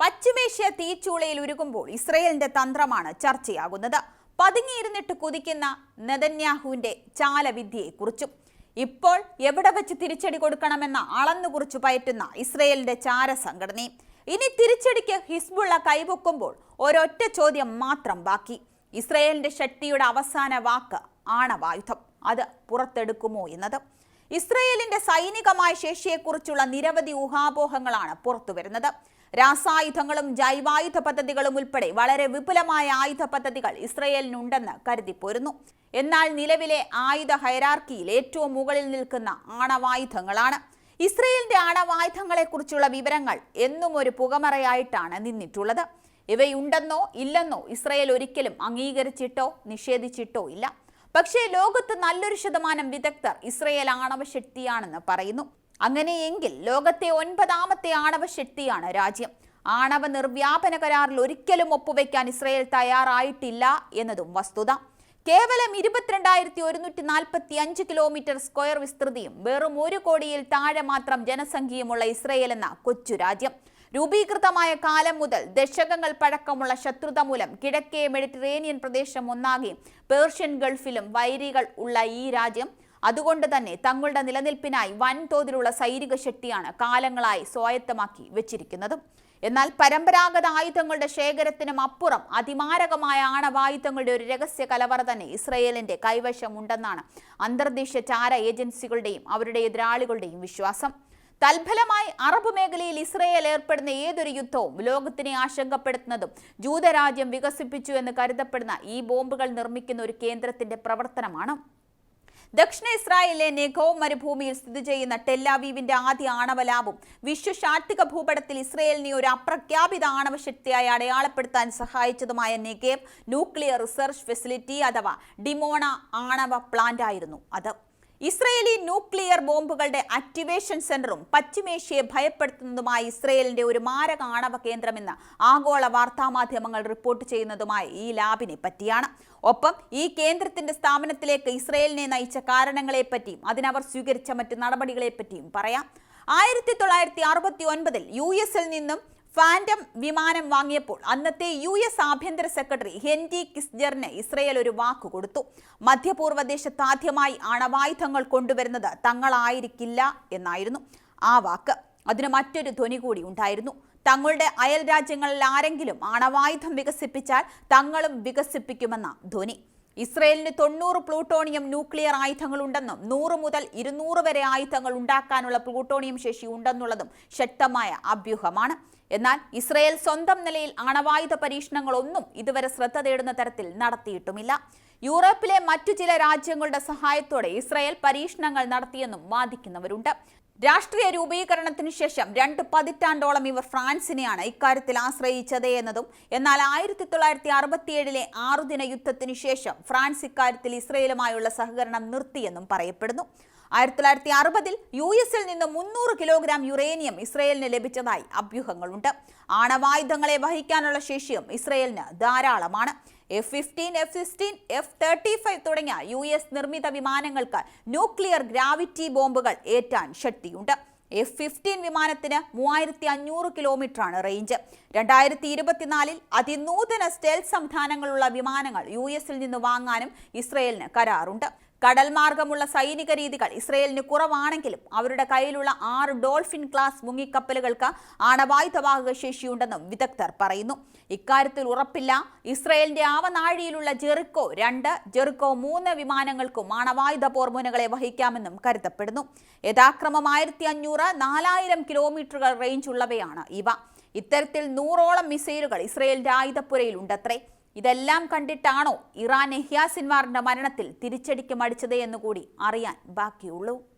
പശ്ചിമേഷ്യ തീച്ചൂളയിൽ ഉരുകുമ്പോൾ ഇസ്രയേലിന്റെ തന്ത്രമാണ് ചർച്ചയാകുന്നത്. പതുങ്ങിയിരുന്നിട്ട് കുതിക്കുന്ന നെതന്യാഹുവിന്റെ ചാലവിദ്യയെക്കുറിച്ചും ഇപ്പോൾ എവിടെ വെച്ച് തിരിച്ചടി കൊടുക്കണമെന്ന അളന്നുകുറിച്ച് പയറ്റുന്ന ഇസ്രയേലിന്റെ ചാരസംഘടനയും ഇനി തിരിച്ചടിക്ക് ഹിസ്ബുള്ള കൈവെക്കുമ്പോൾ ഒരൊറ്റ ചോദ്യം മാത്രം ബാക്കി. ഇസ്രയേലിന്റെ ശക്തിയുടെ അവസാന വാക്ക് ആണവായുധം. അത് പുറത്തെടുക്കുമോ എന്നത്? ഇസ്രയേലിന്റെ സൈനികമായ ശേഷിയെക്കുറിച്ചുള്ള നിരവധി ഊഹാപോഹങ്ങളാണ് പുറത്തുവരുന്നത്. രാസായുധങ്ങളും ജൈവായുധ പദ്ധതികളും ഉൾപ്പെടെ വളരെ വിപുലമായ ആയുധ പദ്ധതികൾ ഇസ്രയേലിനുണ്ടെന്ന് കരുതിപ്പോരുന്നു എന്നാൽ നിലവിലെ ആയുധ ഹൈറാർക്കിയിൽ ഏറ്റവും മുകളിൽ നിൽക്കുന്ന ആണവായുധങ്ങളാണ്. ഇസ്രയേലിന്റെ ആണവായുധങ്ങളെക്കുറിച്ചുള്ള വിവരങ്ങൾ എന്നും ഒരു പുകമറയായിട്ടാണ് നിന്നിട്ടുള്ളത്. ഇവയുണ്ടെന്നോ ഇല്ലെന്നോ ഇസ്രയേൽ ഒരിക്കലും അംഗീകരിച്ചിട്ടോ നിഷേധിച്ചിട്ടോ ഇല്ല. പക്ഷേ ലോകത്ത് നല്ലൊരു ശതമാനം വിദഗ്ധർ ഇസ്രയേൽ ആണവശക്തിയാണെന്ന് പറയുന്നു. അങ്ങനെയെങ്കിൽ ലോകത്തെ ഒൻപതാമത്തെ ആണവ ശക്തിയാണ് രാജ്യം. ആണവ നിർവ്യാപന കരാറിൽ ഒരിക്കലും ഒപ്പുവെക്കാൻ ഇസ്രയേൽ തയ്യാറായിട്ടില്ല എന്നതും വസ്തുത. കേവലം ഇരുപത്തിരണ്ടായിരത്തി ഒരുന്നൂറ്റി നാൽപ്പത്തി അഞ്ച് കിലോമീറ്റർ സ്ക്വയർ വിസ്തൃതിയും വെറും ഒരു കോടിയിൽ താഴെ മാത്രം ജനസംഖ്യയുമുള്ള ഇസ്രയേൽ എന്ന കൊച്ചു രാജ്യം. രൂപീകൃതമായ കാലം മുതൽ ദശകങ്ങൾ പഴക്കമുള്ള ശത്രുത മൂലം കിഴക്കേ മെഡിറ്ററേനിയൻ പ്രദേശം ഒന്നാകെ പേർഷ്യൻ ഗൾഫിലും വൈരികൾ ഉള്ള ഈ രാജ്യം അതുകൊണ്ട് തന്നെ തങ്ങളുടെ നിലനിൽപ്പിനായി വൻതോതിലുള്ള സൈനിക ശക്തിയാണ് കാലങ്ങളായി സ്വായത്തമാക്കി വെച്ചിരിക്കുന്നത്. എന്നാൽ പരമ്പരാഗത ആയുധങ്ങളുടെ ശേഖരത്തിനും അപ്പുറം അതിമാരകമായ ആണവായുധങ്ങളുടെ ഒരു രഹസ്യ കലവറ തന്നെ ഇസ്രയേലിന്റെ കൈവശമുണ്ടെന്നാണ് അന്തർദേശീയ ചാര ഏജൻസികളുടെയും അവരുടെ എതിരാളികളുടെയും വിശ്വാസം. തൽഫലമായി അറബ് മേഖലയിൽ ഇസ്രയേൽ ഏർപ്പെടുന്ന ഏതൊരു യുദ്ധവും ലോകത്തിനെ ആശങ്കപ്പെടുത്തുന്നതും ജൂതരാജ്യം വികസിപ്പിച്ചു എന്ന് കരുതപ്പെടുന്ന ഈ ബോംബുകൾ നിർമ്മിക്കുന്ന ഒരു കേന്ദ്രത്തിന്റെ പ്രവർത്തനമാണ്. ദക്ഷിണ ഇസ്രായേലിലെ നെഗോവ് മരുഭൂമിയിൽ സ്ഥിതി ചെയ്യുന്ന ടെല്ലാവീവിന്റെ ആദ്യ ആണവ ലാബും വിശ്വശാക്തിക ഭൂപടത്തിൽ ഇസ്രയേലിനെ ഒരു അപ്രഖ്യാപിത ആണവ ശക്തിയായി അടയാളപ്പെടുത്താൻ സഹായിച്ചതുമായ നെഗേവ് ന്യൂക്ലിയർ റിസർച്ച് ഫെസിലിറ്റി അഥവാ ഡിമോണ ആണവ പ്ലാന്റ് ആയിരുന്നു അത്. ഇസ്രയേലി ന്യൂക്ലിയർ ബോംബുകളുടെ ആക്ടിവേഷൻ സെന്ററും പശ്ചിമേഷ്യയെ ഭയപ്പെടുത്തുന്നതുമായി ഇസ്രയേലിന്റെ ഒരു മാരക ആണവ കേന്ദ്രമെന്ന് ആഗോള വാർത്താമാധ്യമങ്ങൾ റിപ്പോർട്ട് ചെയ്യുന്നതുമായി ഈ ലാബിനെ പറ്റിയാണ്. ഒപ്പം ഈ കേന്ദ്രത്തിന്റെ സ്ഥാപനത്തിലേക്ക് ഇസ്രയേലിനെ നയിച്ച കാരണങ്ങളെപ്പറ്റിയും അതിനവർ സ്വീകരിച്ച മറ്റ് നടപടികളെപ്പറ്റിയും പറയാം. ആയിരത്തി തൊള്ളായിരത്തി അറുപത്തി ഒൻപതിൽ യു എസിൽ നിന്നും ഫാൻഡം വിമാനം വാങ്ങിയപ്പോൾ അന്നത്തെ യു എസ് ആഭ്യന്തര സെക്രട്ടറി ഹെൻറി കിസ്ജറിന് ഇസ്രയേൽ ഒരു വാക്ക് കൊടുത്തു. മധ്യപൂർവ ദേശത്ത് ആദ്യമായി അണവായുധങ്ങൾ കൊണ്ടുവരുന്നത് തങ്ങളായിരിക്കില്ല എന്നായിരുന്നു ആ വാക്ക്. അതിന് മറ്റൊരു ധ്വനി കൂടി ഉണ്ടായിരുന്നു. തങ്ങളുടെ അയൽ രാജ്യങ്ങളിൽ ആരെങ്കിലും അണവായുധം വികസിപ്പിച്ചാൽ തങ്ങളും വികസിപ്പിക്കുമെന്ന ധ്വനി. ഇസ്രയേലിന് തൊണ്ണൂറ് പ്ലൂട്ടോണിയം ന്യൂക്ലിയർ ആയുധങ്ങളുണ്ടെന്നും നൂറ് മുതൽ ഇരുന്നൂറ് വരെ ആയുധങ്ങൾ ഉണ്ടാക്കാനുള്ള പ്ലൂട്ടോണിയം ശേഷി ഉണ്ടെന്നുള്ളതും ശക്തമായ അഭ്യൂഹമാണ്. എന്നാൽ ഇസ്രയേൽ സ്വന്തം നിലയിൽ ആണവായുധ പരീക്ഷണങ്ങളൊന്നും ഇതുവരെ ശ്രദ്ധ തേടുന്ന തരത്തിൽ നടത്തിയിട്ടുമില്ല. യൂറോപ്പിലെ മറ്റു ചില രാജ്യങ്ങളുടെ സഹായത്തോടെ ഇസ്രായേൽ പരീക്ഷണങ്ങൾ നടത്തിയെന്നും വാദിക്കുന്നവരുണ്ട്. രാഷ്ട്രീയ രൂപീകരണത്തിന് ശേഷം രണ്ട് പതിറ്റാണ്ടോളം ഇവർ ഫ്രാൻസിനെയാണ് ഇക്കാര്യത്തിൽ ആശ്രയിച്ചത് എന്നതും എന്നാൽ ആയിരത്തി തൊള്ളായിരത്തി അറുപത്തിയേഴിലെ ആറുദിന യുദ്ധത്തിനു ശേഷം ഫ്രാൻസ് ഇക്കാര്യത്തിൽ ഇസ്രയേലുമായുള്ള സഹകരണം നിർത്തിയെന്നും പറയപ്പെടുന്നു. ആയിരത്തി തൊള്ളായിരത്തി അറുപതിൽ യു എസിൽ നിന്ന് മുന്നൂറ് കിലോഗ്രാം യുറേനിയം ഇസ്രയേലിന് ലഭിച്ചതായി അഭ്യൂഹങ്ങളുണ്ട്. ആണവായുധങ്ങളെ വഹിക്കാനുള്ള ശേഷിയും ഇസ്രയേലിന് ധാരാളമാണ്. F fifteen F sixteen F thirty five തുടങ്ങിയ യു എസ് നിർമ്മിത വിമാനങ്ങൾക്ക് ന്യൂക്ലിയർ ഗ്രാവിറ്റി ബോംബുകൾ ഏറ്റാൻ ശക്തിയുണ്ട്. എഫ് ഫിഫ്റ്റീൻ വിമാനത്തിന് മൂവായിരത്തി അഞ്ഞൂറ് കിലോമീറ്ററാണ് റേഞ്ച്. രണ്ടായിരത്തി ഇരുപത്തിനാലിൽ അതിനൂതന സ്റ്റെൽ സംവിധാനങ്ങളുള്ള വിമാനങ്ങൾ യു എസിൽ നിന്ന് വാങ്ങാനും ഇസ്രയേലിന് കരാറുണ്ട്. കടൽ മാർഗമുള്ള സൈനിക രീതികൾ ഇസ്രയേലിന് കുറവാണെങ്കിലും അവരുടെ കയ്യിലുള്ള ആറ് ഡോൾഫിൻ ക്ലാസ് മുങ്ങിക്കപ്പലുകൾക്ക് ആണവായുധവാഹക ശേഷിയുണ്ടെന്നും വിദഗ്ധർ പറയുന്നു. ഇക്കാര്യത്തിൽ ഉറപ്പില്ല. ഇസ്രയേലിന്റെ ആവനാഴിയിലുള്ള ജെറിക്കോ രണ്ട് ജെറിക്കോ മൂന്ന് വിമാനങ്ങൾക്കും ആണവായുധ പോർമുനകളെ വഹിക്കാമെന്നും കരുതപ്പെടുന്നു. യഥാക്രമം ആയിരത്തി അഞ്ഞൂറ് നാലായിരം കിലോമീറ്ററുകൾ റേഞ്ച് ഉള്ളവയാണ് ഇവ. ഇത്തരത്തിൽ നൂറോളം മിസൈലുകൾ ഇസ്രയേലിന്റെ ആയുധപ്പുരയിൽ ഉണ്ടത്രേ ഇതെല്ലാം കണ്ടിട്ടാണോ ഇറാൻ എഹ്യാ സിൻവാറിന്റെ മരണത്തിൽ തിരിച്ചടിക്ക് മടിച്ചത് എന്നുകൂടി അറിയാൻ ബാക്കിയുള്ളൂ.